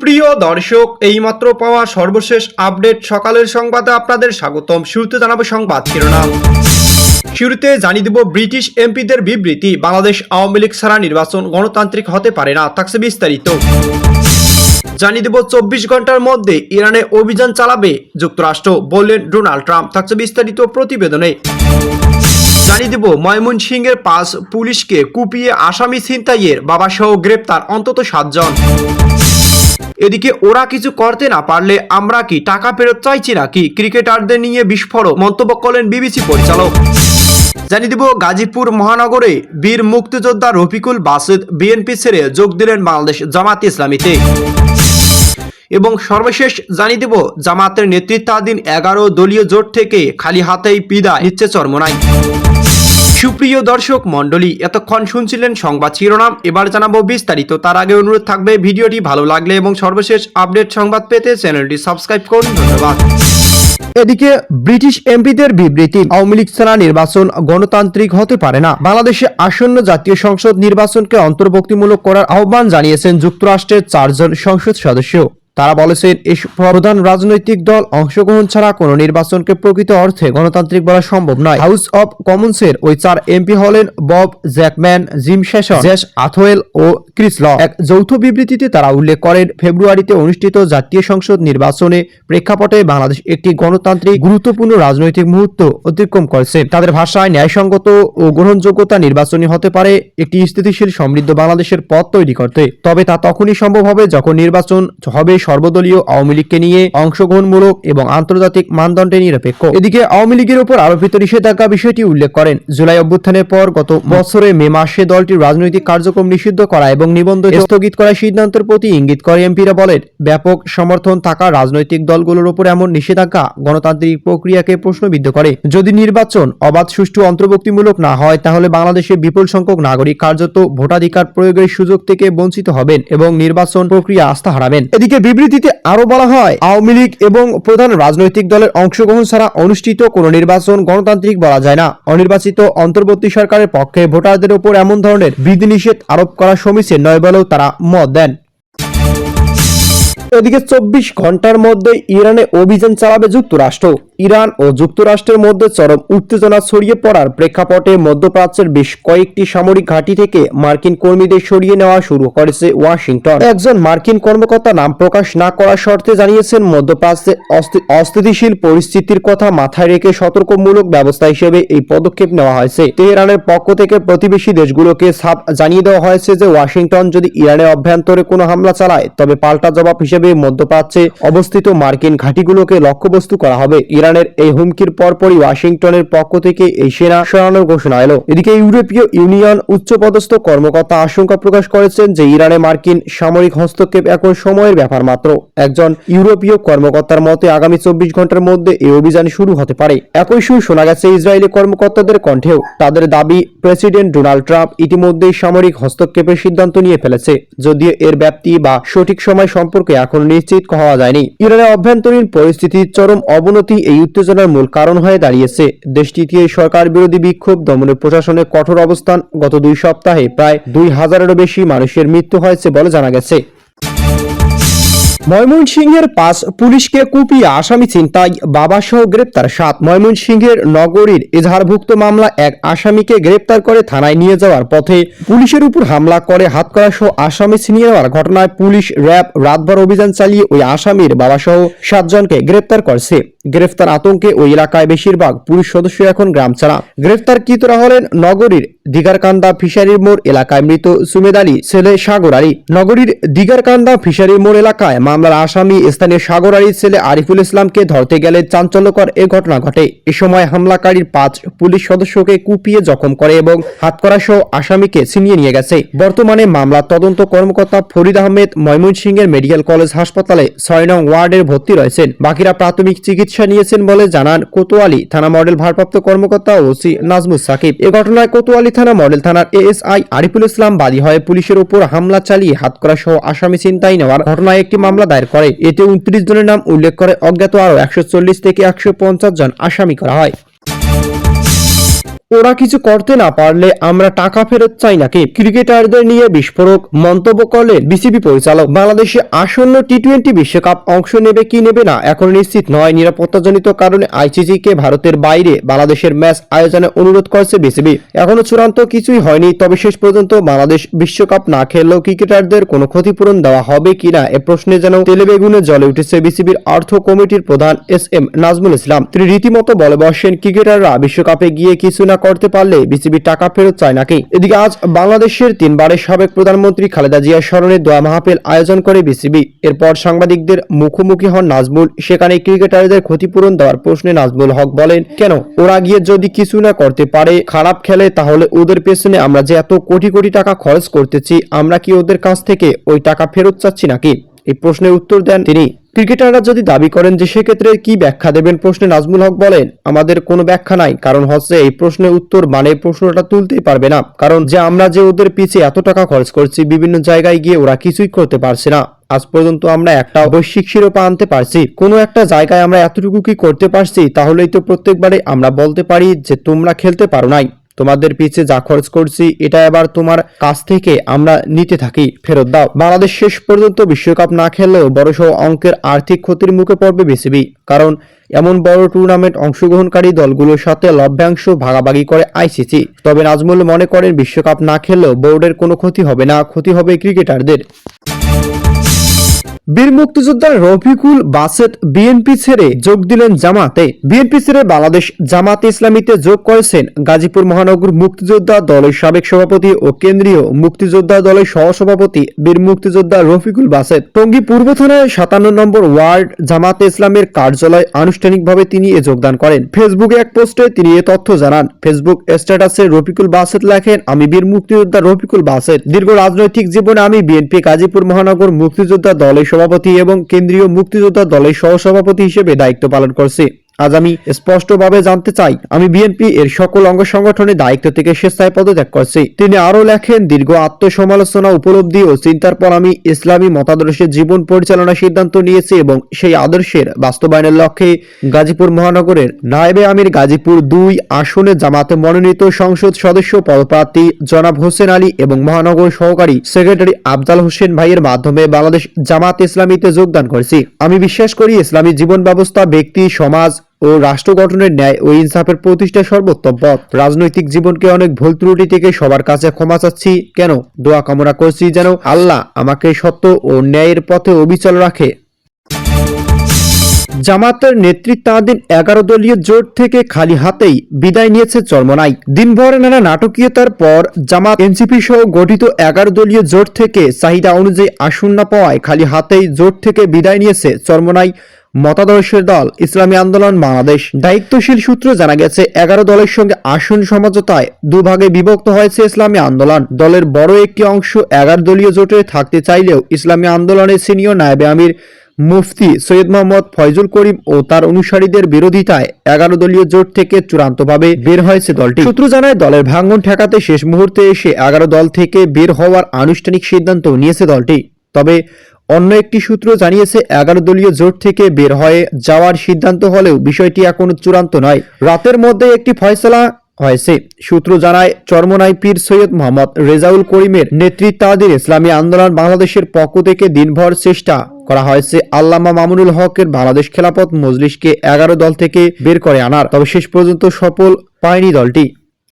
সুপ্রিয় দর্শক, এইমাত্র পাওয়া সর্বশেষ আপডেট সকালের সংবাদে আপনাদের স্বাগতম। শুরুতে জানাব সংবাদ শিরোনাম। শুরুতে জানিয়ে দেব, ব্রিটিশ এমপিদের বিবৃতি, বাংলাদেশ আওয়ামী লীগ ছাড়া নির্বাচন গণতান্ত্রিক হতে পারে না, থাকছে বিস্তারিত। জানিয়ে দেব, চব্বিশ ঘণ্টার মধ্যে ইরানে অভিযান চালাবে যুক্তরাষ্ট্র, বললেন ডোনাল্ড ট্রাম্প, থাকছে বিস্তারিত প্রতিবেদনে। জানিয়ে দেব ময়মন সিংয়ের পাঁচ পুলিশকে কুপিয়ে আসামি ছিনতাইয়ের বাবাসহ গ্রেপ্তার অন্তত সাতজন। এদিকে ওরা কিছু করতে না পারলে আমরা কি টাকা ফেরত চাইছি নাকি? ক্রিকেটারদের নিয়ে বিস্ফোরক মন্তব্য করলেন বিবিসি পরিচালক। জানিয়ে দিব, গাজীপুর মহানগরে বীর মুক্তিযোদ্ধা রফিকুল বাসেদ বিএনপি ছেড়ে যোগ দিলেন বাংলাদেশ জামাত ইসলামীতে। এবং সর্বশেষ জানিয়ে দেব, জামাতের নেতৃত্বাধীন এগারো দলীয় জোট থেকে খালি হাতেই বিদায় নিচ্ছে চরমনাই। সুপ্রিয় দর্শক মণ্ডলী, এতক্ষণ শুনছিলেন সংবাদ শিরোনাম। এবার জানাব বিস্তারিত। তার আগে অনুরোধ থাকবে, ভিডিওটি ভালো লাগলে এবং সর্বশেষ আপডেট সংবাদ পেতে চ্যানেলটি সাবস্ক্রাইব করুন। ধন্যবাদ। এদিকে ব্রিটিশ এমপিদের বিবৃতি, আওয়ামী লীগ ছাড়া নির্বাচন গণতান্ত্রিক হতে পারে না। বাংলাদেশে আসন্ন জাতীয় সংসদ নির্বাচনকে অন্তর্ভুক্তিমূলক করার আহ্বান জানিয়েছেন যুক্তরাষ্ট্রের চারজন সংসদ সদস্য। তারা বলেছেন প্রধান রাজনৈতিক দল অংশগ্রহণ ছাড়া কোনো নির্বাচনকে প্রকৃত অর্থে গণতান্ত্রিক বলা সম্ভব নয়। হাউস অব কমন্সের ওই চার এমপি হলেন Bob Jackman, Jim Shannon Jess Athwell ও ক্রিস ল। এক যৌথ বিবৃতিতে তারা উল্লেখ করেন, ফেব্রুয়ারিতে অনুষ্ঠিত জাতীয় সংসদ নির্বাচনে প্রেক্ষাপটে বাংলাদেশ একটি গণতান্ত্রিক গুরুত্বপূর্ণ রাজনৈতিক মুহূর্ত অতিক্রম করেছে। তাদের ভাষায় ন্যায়সঙ্গত ও গ্রহণযোগ্যতা নির্বাচনী হতে পারে, একটি স্থিতিশীল সমৃদ্ধ বাংলাদেশের পথ তৈরি করতে। তবে তা তখনই সম্ভব হবে যখন নির্বাচন হবে সর্বদলীয় আওয়ামী লীগকে নিয়ে অংশগ্রহণমূলক এবং আন্তর্জাতিক মানদণ্ডে নিরপেক্ষ। এদিকে আওয়ামী লীগের উপর আরোপিত নিষেধাজ্ঞা বিষয়টি উল্লেখ করেন। জুলাই অভ্যুত্থানের পর গত বছরে মে মাসে দলটির রাজনৈতিক কার্যক্রম নিষিদ্ধ করা এবং নিবন্ধন স্থগিত করার সিদ্ধান্তের প্রতি ইঙ্গিত করে এমপিরা বলেন, ব্যাপক সমর্থন থাকা রাজনৈতিক দলগুলোর উপর এমন নিষেধাজ্ঞা গণতান্ত্রিক প্রক্রিয়াকে প্রশ্নবিদ্ধ করে। যদি নির্বাচন অবাধ, সুষ্ঠু, অন্তর্ভুক্তিমূলক না হয়, তাহলে বাংলাদেশে বিপুল সংখ্যক নাগরিক কার্যত ভোটাধিকার প্রয়োগের সুযোগ থেকে বঞ্চিত হবেন এবং নির্বাচন প্রক্রিয়া আস্থা হারাবেন। এদিকে বিবৃতিতে আরও বলা হয়, আওয়ামী লীগ এবং প্রধান রাজনৈতিক দলের অংশগ্রহণ ছাড়া অনুষ্ঠিত কোনো নির্বাচন গণতান্ত্রিক বলা যায় না। অনির্বাচিত অন্তর্বর্তী সরকারের পক্ষে ভোটারদের উপর এমন ধরনের বিধিনিষেধ আরোপ করা সমীচীন নয় বলেও তারা মত দেন। এদিকে চব্বিশ ঘণ্টার মধ্যে ইরানে অভিযান চালাবে যুক্তরাষ্ট্র। ইরান ও যুক্তরাষ্ট্রের মধ্যে চরম উত্তেজনা ছড়িয়ে পড়ার প্রেক্ষাপটে মধ্যপ্রাচ্যের বেশ কয়েকটি সামরিক ঘাঁটি থেকে মার্কিন কর্মীদের সরিয়ে নেওয়া শুরু করেছে ওয়াশিংটন। একজন মার্কিন কর্মকর্তা নাম প্রকাশ না করার শর্তে জানিয়েছেন, মধ্যপ্রাচ্যে অস্থিতিশীল পরিস্থিতির কথা মাথায় রেখে সতর্কমূলক ব্যবস্থা হিসেবে এই পদক্ষেপ নেওয়া হয়েছে। তেহরানের পক্ষ থেকে প্রতিবেশী দেশগুলোকে সাপ জানিয়ে দেওয়া হয়েছে যে, ওয়াশিংটন যদি ইরানের অভ্যন্তরে কোনো হামলা চালায়, তবে পাল্টা জবাব হিসেবে মধ্যপ্রাচ্যে অবস্থিত মার্কিন ঘাঁটিগুলোকে লক্ষ্যবস্তু করা হবে। ইরানের এই হুমকির পরপরই ওয়াশিংটনের পক্ষ থেকে এই সেনা সরানোর ঘোষণা এলো। এদিকে ইউরোপীয় ইউনিয়ন উচ্চপদস্থ কর্মকর্তা আশঙ্কা প্রকাশ করেছেন যে ইরানে মার্কিন সামরিক হস্তক্ষেপ এখন সময়ের ব্যাপার মাত্র। একজন ইউরোপীয় কর্মকর্তার মতে, আগামী চব্বিশ ঘণ্টার মধ্যে এই অভিযান শুরু হতে পারে। একই সুর শোনা গেছে ইসরায়েলি কর্মকর্তাদের কণ্ঠেও। তাদের দাবি, প্রেসিডেন্ট ডোনাল্ড ট্রাম্প ইতিমধ্যেই সামরিক হস্তক্ষেপের সিদ্ধান্ত নিয়ে ফেলেছে। যদিও এর ব্যাপ্তি বা সঠিক সময় সম্পর্কে এখন নিশ্চিত হওয়া যায়নি। ইরানের অভ্যন্তরীণ পরিস্থিতির চরম অবনতি এই উত্তেজনার মূল কারণ হয়ে দাঁড়িয়েছে। দেশটিতে সরকার বিরোধী বিক্ষোভ দমনের প্রশাসনের কঠোর অবস্থান গত দুই সপ্তাহে প্রায় দুই হাজারেরও বেশি মানুষের মৃত্যু হয়েছে বলে জানা গেছে। ময়মনসিংহের পাঁচ পুলিশকে কুপিয়ে আসামি চিন্তায় বাবা সহ গ্রেপ্তার সাত। ময়মনসিংহের নগরীর এজাহারভুক্ত মামলা, এক আসামিকে গ্রেপ্তার করে থানায় নিয়ে যাওয়ার পথে পুলিশের উপর হামলা করে হাত করা সহ আসামি ছিনিয়ে নেওয়ার ঘটনায় পুলিশ র্যাব রাতভর অভিযান চালিয়ে ওই আসামির বাবা সহ সাতজনকে গ্রেপ্তার করছে। গ্রেফতার আতঙ্কে ওই এলাকায় বেশিরভাগ পুলিশ সদস্য এখন গ্রাম ছাড়া। গ্রেফতারকৃতরা হলেন নগরীর দিগারকান্দা ফিশারির মোড় এলাকায় মৃত সুমেদ আলী, ছেলে সাগর আলী। নগরীর দিগারকান্দা ফিশারির মোড় এলাকায় মামলার আসামি স্থানীয় সাগর আলীর ছেলে আরিফুল ইসলামকে ধরতে গেলে চাঞ্চল্যকর এ ঘটনা ঘটে। এ সময় হামলাকারীর পাঁচ পুলিশ সদস্যকে কুপিয়ে জখম করে এবং হাতকড়া সহ আসামিকে ছিনিয়ে নিয়ে গেছে। বর্তমানে মামলার তদন্ত কর্মকর্তা ফরিদ আহমেদ ময়মনসিংহের মেডিকেল কলেজ হাসপাতালে ছয় নং ওয়ার্ডের ভর্তি রয়েছেন। বাকিরা প্রাথমিক চিকিৎসা নিয়েছেন বলে জানান কোতোয়ালি থানা মডেল ভারপ্রাপ্ত কর্মকর্তা ওসি নাজমুল সাকিব। এ ঘটনায় কোতোয়ালি থানা মডেল থানার এএসআই আরিফুল ইসলাম বাদী হয়ে পুলিশের উপর হামলা চালিয়ে হাতকড়া সহ আসামি চিন্তাই নেওয়ার ঘটনায় একটি মামলা দায়ের করে। এতে উনত্রিশ জনের নাম উল্লেখ করে অজ্ঞাত আরও একশো চল্লিশ থেকে একশো পঞ্চাশ জন আসামি করা হয়। ওরা কিছু করতে না পারলে আমরা টাকা ফেরত চাই নাকি ক্রিকেটারদের নিয়ে বিস্ফোরক মন্তব্য করলেন বিসিবি পরিচালক। বাংলাদেশে আসন্ন টি টোয়েন্টি বিশ্বকাপ অংশ নেবে কি নেবে না এখন নিশ্চিত নয়। নিরাপত্তাজনিত কারণে আইসিসি কে ভারতের বাইরে বাংলাদেশের ম্যাচ আয়োজনে অনুরোধ করছে বিসিবি। এখনও চূড়ান্ত কিছুই হয়নি, তবে শেষ পর্যন্ত বাংলাদেশ বিশ্বকাপ না খেললেও ক্রিকেটারদের কোনো ক্ষতিপূরণ দেওয়া হবে কিনা এ প্রশ্নে যেন তেলেবেগুনে জ্বলে উঠেছে বিসিবির অর্থ কমিটির প্রধান এস এম নাজমুল ইসলাম। তিনি রীতিমতো বলে বসেন, ক্রিকেটাররা বিশ্বকাপে গিয়ে কিছু না করতে পারলে বিসিবি টাকা ফেরত চায় নাকি? এদিকে আজ বাংলাদেশের তিনবারের সাবেক প্রধানমন্ত্রী খালেদা জিয়ার স্মরণে দোয়া মাহফিল আয়োজন করে বিসিবি। এরপর সাংবাদিকদের মুখোমুখি হন নাজমুল। সেখানে ক্রিকেটারদের ক্ষতিপূরণ দেওয়ার প্রশ্নে নাজমুল হক বলেন, কেন? ওরা গিয়ে যদি কিছু না করতে পারে, খারাপ খেলে, তাহলে ওদের পেছনে আমরা যে এত কোটি কোটি টাকা খরচ করতেছি, আমরা কি ওদের কাছ থেকে ওই টাকা ফেরত চাচ্ছি নাকি? এই প্রশ্নের উত্তর দেন তিনি। ক্রিকেটাররা যদি দাবি করেন যে সেক্ষেত্রে কি ব্যাখ্যা দেবেন প্রশ্নে নাজমুল হক বলেন, আমাদের কোনো ব্যাখ্যা নাই। কারণ হচ্ছে এই প্রশ্নের উত্তর মানে প্রশ্নটা তুলতেই পারবে না। কারণ যে আমরা যে ওদের পিছে এত টাকা খরচ করছি, বিভিন্ন জায়গায় গিয়ে ওরা কিছুই করতে পারছে না। আজ পর্যন্ত আমরা একটা বৈশ্বিক শিরোপা আনতে পারছি। কোনো একটা জায়গায় আমরা এতটুকু কি করতে পারছি, তাহলেই তো প্রত্যেকবারে আমরা বলতে পারি যে তোমরা খেলতে পারো নাই। তোমাদের পিছে যা খরচ করছি, এটা এবার তোমার কাছ থেকে আমরা নিতে থাকি। ফেরত দাও। বাংলাদেশ শেষ পর্যন্ত বিশ্বকাপ না খেললেও বড়সড় অঙ্কের আর্থিক ক্ষতির মুখে পড়বে বিসিবি। কারণ এমন বড় টুর্নামেন্ট অংশগ্রহণকারী দলগুলোর সাথে লভ্যাংশ ভাগাভাগি করে আইসিসি। তবে নাজমুল মনে করেন, বিশ্বকাপ না খেললেও বোর্ডের কোনো ক্ষতি হবে না। ক্ষতি হবে ক্রিকেটারদের। বীর মুক্তিযোদ্ধা রফিকুল বাসেত বিএনপি ছেড়ে যোগ দিলেন জামাতে। বিএনপি ছেড়ে বাংলাদেশ জামাতে ইসলামীতে যোগ করেছেন গাজীপুর মহানগর মুক্তিযোদ্ধা দলের সাবেক সভাপতি ও কেন্দ্রীয় মুক্তিযোদ্ধা দলের সহসভাপতি বীর মুক্তিযোদ্ধা রফিকুল বাসেত টঙ্গী পূর্ব থানায় সাতান্ন নম্বর ওয়ার্ড জামাতে ইসলামের কার্যালয় আনুষ্ঠানিকভাবে তিনি এ যোগদান করেন। ফেসবুকে এক পোস্টে তিনি এ তথ্য জানান, ফেসবুক স্ট্যাটাসে রফিকুল বাসেত লেখেন, আমি বীর মুক্তিযোদ্ধা রফিকুল বাসেত দীর্ঘ রাজনৈতিক জীবনে আমি বিএনপি গাজীপুর মহানগর মুক্তিযোদ্ধা দলের সভাপতি এবং কেন্দ্রীয় মুক্তিযোদ্ধা দলের সহসভাপতি হিসেবে দায়িত্ব পালন করছি। আজ আমি স্পষ্টভাবে জানতে চাই, আমি বিএনপি এর সকল অঙ্গ সংগঠনের দায়িত্ব থেকে স্বেচ্ছায় পদত্যাগ করছি। তিনি আরও লেখেন, দীর্ঘ আত্মসমালোচনা, উপলব্ধি ও চিন্তার পর আমি ইসলামী মতাদর্শে জীবন পরিচালনার সিদ্ধান্ত নিয়েছি এবং সেই আদর্শের বাস্তবায়নের লক্ষ্যে গাজীপুর মহানগরের নায়েবে আমির গাজীপুর দুই আসনে জামাতে মনোনীত সংসদ সদস্য পদপ্রার্থী জনাব হোসেন আলী এবং মহানগর সহকারী সেক্রেটারি আফজাল হোসেন ভাইয়ের মাধ্যমে বাংলাদেশ জামাত ইসলামীতে যোগদান করেছি। আমি বিশ্বাস করি, ইসলামী জীবন ব্যবস্থা, ব্যক্তি, সমাজ ও রাষ্ট্র গঠনের ন্যায় ও ইনসাফের প্রতিষ্ঠা সর্বোত্তম পথ। রাজনৈতিক জীবনকে অনেক ভুল ত্রুটি থেকে সবার কাছে ক্ষমা চাচ্ছি। কেন? দোয়া কামনা করছি যেন আল্লাহ আমাকে সত্য ও ন্যায়ের পথে অবিচল রাখে। জামাতের নেতৃত্বাধীন এগারো দলীয় জোট থেকে খালি হাতেই বিদায় নিয়েছে চরমনাই। দিনভর নানা নাটকীয়তার পর জামাত এনসিপি সহ গঠিত এগারো দলীয় জোট থেকে চাহিদা অনুযায়ী আসন না পাওয়ায় খালি হাতেই জোট থেকে বিদায় নিয়েছে চরমনাই মতাদর্শের দল, ইসলামী আন্দোলন, বাংলাদেশ। দায়িত্বশীল সূত্র জানা গেছে, এগারো দলের সঙ্গে আসন সমঝোতায় দুভাগে বিভক্ত হয়েছে ইসলামী আন্দোলন। দলের বড় একটি অংশ এগারো দলীয় জোটে থাকতে চাইলেও ইসলামী আন্দোলনের সিনিয়র নায়েবে আমির মুফতি সৈয়দ মোহাম্মদ ফয়জুল করিম ও তার অনুসারীদের বিরোধিতায় এগারো দলীয় জোট থেকে চূড়ান্তভাবে বের হয়েছে দলটি। সূত্র জানায়, দলের ভাঙন ঠেকাতে শেষ মুহূর্তে এসে এগারো দল থেকে বের হওয়ার আনুষ্ঠানিক সিদ্ধান্ত নিয়েছে দলটি। তবে অন্য একটি সূত্র জানিয়েছে, এগারো দলীয় জোট থেকে বের হয়ে যাওয়ার সিদ্ধান্ত হলেও বিষয়টি এখনও চূড়ান্ত নয়। রাতের মধ্যে একটি ফয়সলা হয়েছে। সূত্র জানায়, চরমনাই পীর সৈয়দ মোহাম্মদ রেজাউল করিমের নেতৃত্বাধীন ইসলামী আন্দোলন বাংলাদেশের পক্ষ থেকে দিনভর চেষ্টা করা হয়েছে। আল্লামা মামুনুল হকের বাংলাদেশ খেলাপথ মজলিসকে এগারো দল থেকে বের করে আনার। তবে শেষ পর্যন্ত সফল পায়নি দলটি।